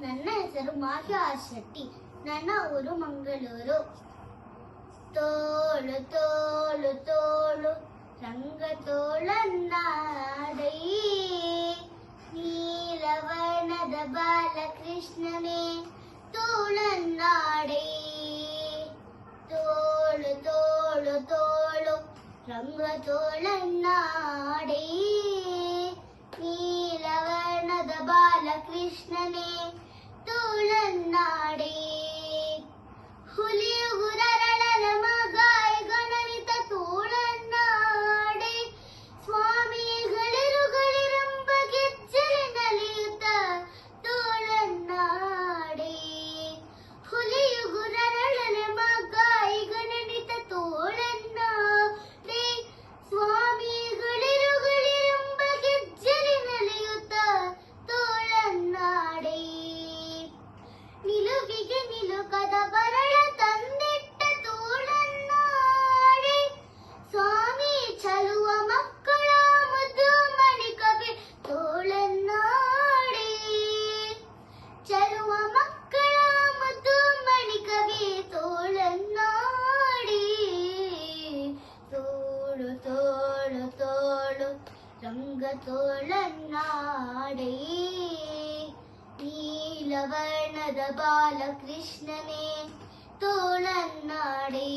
ನನ್ನ ಹೆಸರು ಮಾಹಿ ಆರ್ ಶೆಟ್ಟಿ ನನ್ನ ಊರು ಮಂಗಳೂರು. ತೋಳು ತೋಳು ತೋಳು, ರಂಗ ತೋಳನ್ನಾಡೈ. ನೀಲವರ್ಣದ ಬಾಲಕೃಷ್ಣನೇ, ತೋಳನ್ನಾಡೈ. ತೋಳು ತೋಳು ತೋಳು, ರಂಗ ತೋಳನ್ನಾಡೈ. कृष्ण ने तोरण नाड़े. हुली ರಂಗ ತೋಳನ್ನಾಡಿ ನೀಲವರ್ಣದ ಬಾಲಕೃಷ್ಣನೇ ತೋಳನ್ನಾಡಿ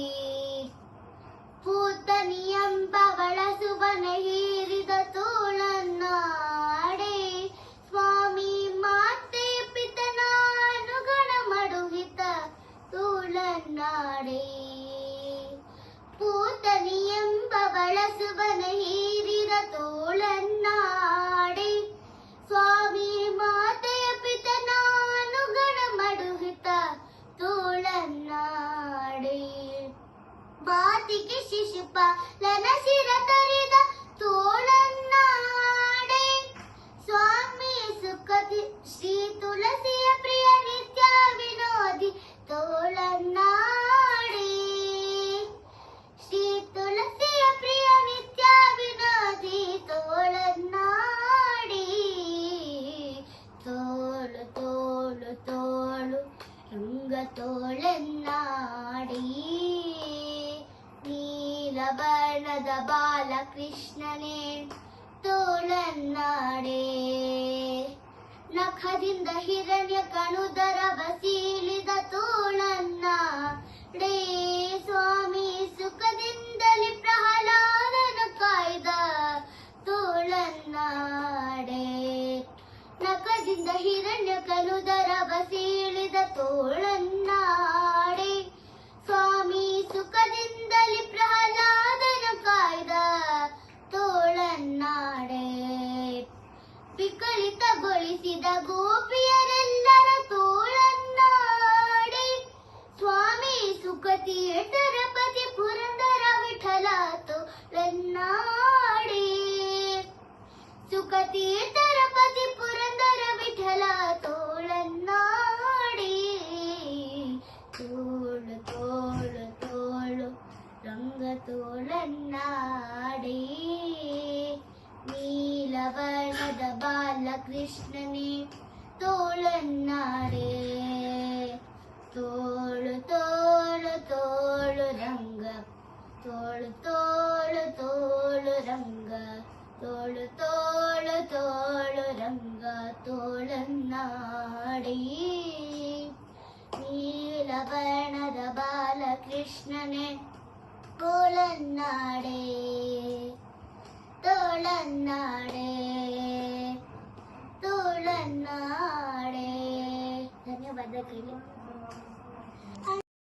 ಪೂತನಿಯಂಬವಳ ಸುವನ ಹೀರಿದ ತೋಳನ್ನಾಡೆ ಮಾತಿಗೆ ಶಿಶುಪಾಲನ ಶಿರ ತರಿದ ತೋಳನ್ನಾಡೆ ಸ್ವಾಮಿ ಸುಖದಿ ಶ್ರೀ ತುಳಸಿಯ ಪ್ರಿಯ ನಿತ್ಯ ವಿನೋದಿ ತೋಳನ್ನಾಡೆ ಶ್ರೀ ತುಳಸಿಯ ಪ್ರಿಯ ನಿತ್ಯ ವಿನೋದಿ ತೋಳನ್ನಾಡಿ ತೋಳು ತೋಳು ತೋಳು ರಂಗ ತೋಳನ್ನಾಡಿ ನೀಲವರ್ಣದ ಬಾಲಕೃಷ್ಣನೇ, ತೋಳನ್ನಾಡೆ. ನಖದಿಂದ ಹಿರಣ್ಯ ಕಣುದರ ಬಸೀಳಿದ ತೋಳನ್ನಾಡೆ. ಸ್ವಾಮಿ ಸುಖದಿಂದಲೇ ಪ್ರಹ್ಲಾದನು ಕಾಯ್ದ ತೋಳನ್ನಾಡೆ. ನಖದಿಂದ ಹಿರಣ್ಯ ಕಣುದರ ಬಸೀಳಿದ ತೋಳನ್ನಾಡೆ. ವಿಕಲಿತಗೊಳಿಸಿದ ಗೋಪಿಯರೆಲ್ಲರ ತೋಳನ್ನಾಡಿ ಸ್ವಾಮಿ ಸುಖತೀರ್ಥರ ಪತಿ ಪುರಂದರ ವಿಠಲ ತೋಳನ್ನಾಡಿ. ಸುಖತೀರ್ಥರ ಪತಿ ಪುರಂದರ ವಿಠಲ ತೋಳನ್ನಾಡಿ. ತೋಳು ತೋಳು ತೋಳು, ರಂಗ ತೋಳನ್ನಾಡಿ. നീലവർണത ബാലകൃഷ്ണനെ തോളെന്നാടേ തോളു തോളു തോളു രംഗ. തോളു തോളു തോളു രംഗ. തോളു തോളു തോളു രംഗ. തോളെന്നാടേ. നീലവർണത ബാലകൃഷ്ണനെ തോളെന്നാടേ. 的人呢？